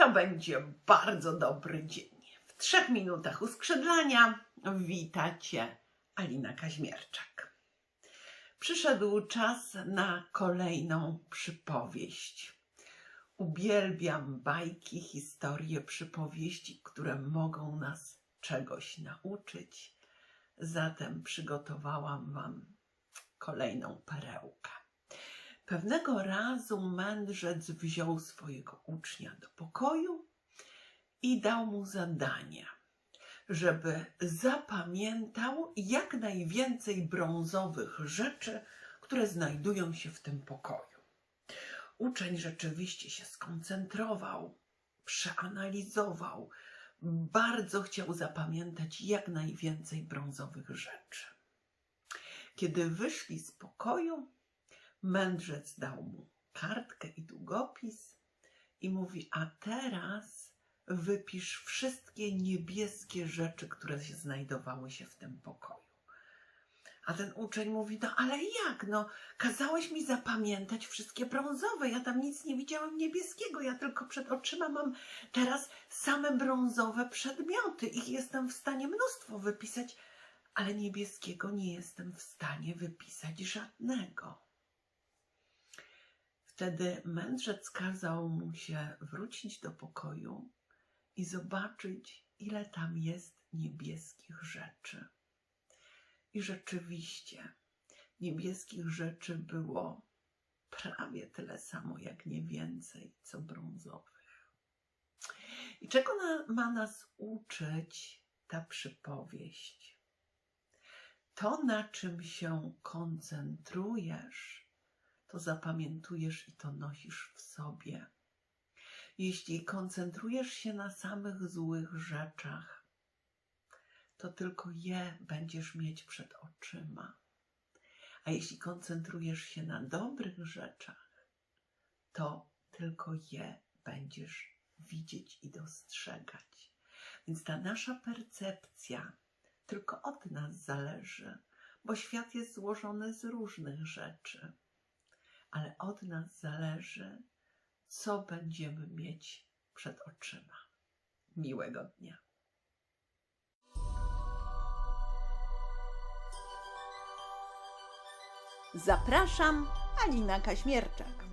To będzie bardzo dobry dzień. W trzech minutach uskrzydlania witacie Alina Kaźmierczak. Przyszedł czas na kolejną przypowieść. Uwielbiam bajki, historie, przypowieści, które mogą nas czegoś nauczyć. Zatem przygotowałam Wam kolejną perełkę. Pewnego razu mędrzec wziął swojego ucznia do pokoju i dał mu zadanie, żeby zapamiętał jak najwięcej brązowych rzeczy, które znajdują się w tym pokoju. Uczeń rzeczywiście się skoncentrował, przeanalizował, bardzo chciał zapamiętać jak najwięcej brązowych rzeczy. Kiedy wyszli z pokoju, mędrzec dał mu kartkę i długopis i mówi: A teraz wypisz wszystkie niebieskie rzeczy, które się znajdowały się w tym pokoju. A ten uczeń mówi: No ale jak? No, kazałeś mi zapamiętać wszystkie brązowe. Ja tam nic nie widziałem niebieskiego. Ja tylko przed oczyma mam teraz same brązowe przedmioty. Ich jestem w stanie mnóstwo wypisać, ale niebieskiego nie jestem w stanie wypisać żadnego. Wtedy mędrzec kazał mu się wrócić do pokoju i zobaczyć, ile tam jest niebieskich rzeczy. I rzeczywiście niebieskich rzeczy było prawie tyle samo, jak nie więcej, co brązowych. I czego na, ma nas uczyć ta przypowieść? To, na czym się koncentrujesz, to zapamiętujesz i to nosisz w sobie. Jeśli koncentrujesz się na samych złych rzeczach, to tylko je będziesz mieć przed oczyma. A jeśli koncentrujesz się na dobrych rzeczach, to tylko je będziesz widzieć i dostrzegać. Więc ta nasza percepcja tylko od nas zależy, bo świat jest złożony z różnych rzeczy ale od nas zależy, co będziemy mieć przed oczyma. Miłego dnia. Zapraszam, Alina Kaźmierczak.